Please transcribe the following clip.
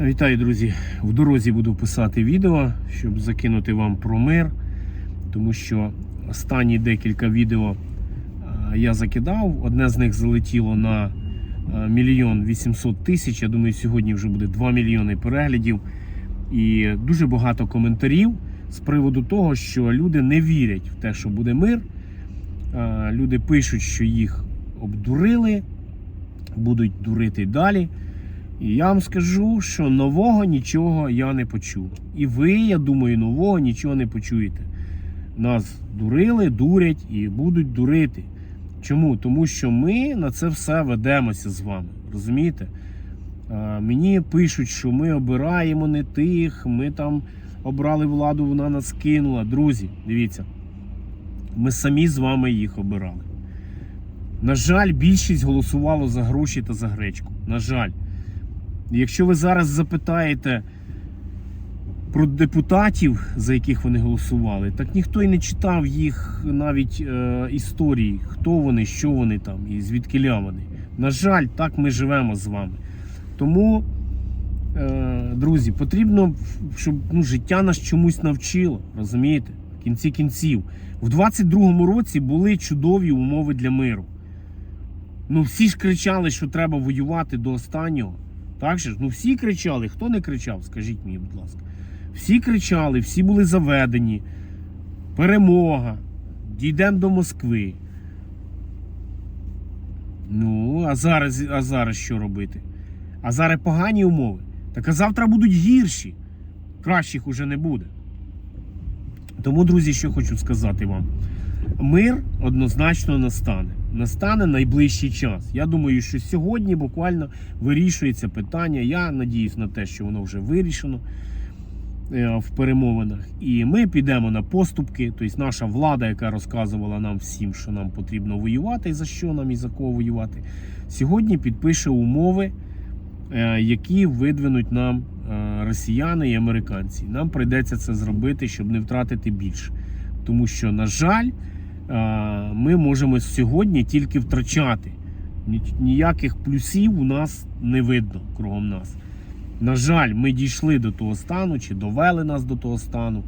Вітаю, друзі! В дорозі буду писати відео, щоб закинути вам про мир, тому що останні декілька відео е, я закидав. Одне з них залетіло на е, мільйон 800 тисяч. Я думаю, сьогодні вже буде 2 мільйони переглядів. І дуже багато коментарів з приводу того, що люди не вірять в те, що буде мир. Е, Люди пишуть, що їх обдурили, будуть дурити далі. І я вам скажу, що нового нічого я не почув. І ви, я думаю, нового нічого не почуєте. Нас дурили, дурять і будуть дурити. Чому? Тому що ми на це все ведемося з вами. Розумієте? А, мені пишуть, що ми обираємо не тих, ми там обрали владу, вона нас кинула. Друзі, дивіться, ми самі з вами їх обирали. На жаль, більшість голосувало за гроші та за гречку. На жаль. Якщо ви зараз запитаєте про депутатів, за яких вони голосували, так ніхто і не читав їх навіть е, історії, хто вони, що вони там і звідки вони. На жаль, так ми живемо з вами. Тому, е, друзі, потрібно, щоб ну, життя нас чомусь навчило, розумієте? В кінці кінців. В 22-му році були чудові умови для миру. Ну, всі ж кричали, що треба воювати до останнього. Так же ж? Ну всі кричали. Хто не кричав? Скажіть мені, будь ласка. Всі кричали, всі були заведені. Перемога. Дійдемо до Москви. Ну, а зараз, а зараз що робити? А зараз погані умови. Так а завтра будуть гірші. Кращих уже не буде. Тому, друзі, що хочу сказати вам. Мир однозначно настане. Настане найближчий час. Я думаю, що сьогодні буквально вирішується питання. Я надіюсь на те, що воно вже вирішено е, в перемовинах. І ми підемо на поступки. Тобто наша влада, яка розказувала нам всім, що нам потрібно воювати, і за що нам і за кого воювати, сьогодні підпише умови, е, які видвинуть нам е, росіяни і американці. Нам прийдеться це зробити, щоб не втратити більше. Тому що, на жаль, ми можемо сьогодні тільки втрачати. Ніяких плюсів у нас не видно кругом нас. На жаль, ми дійшли до того стану, чи довели нас до того стану,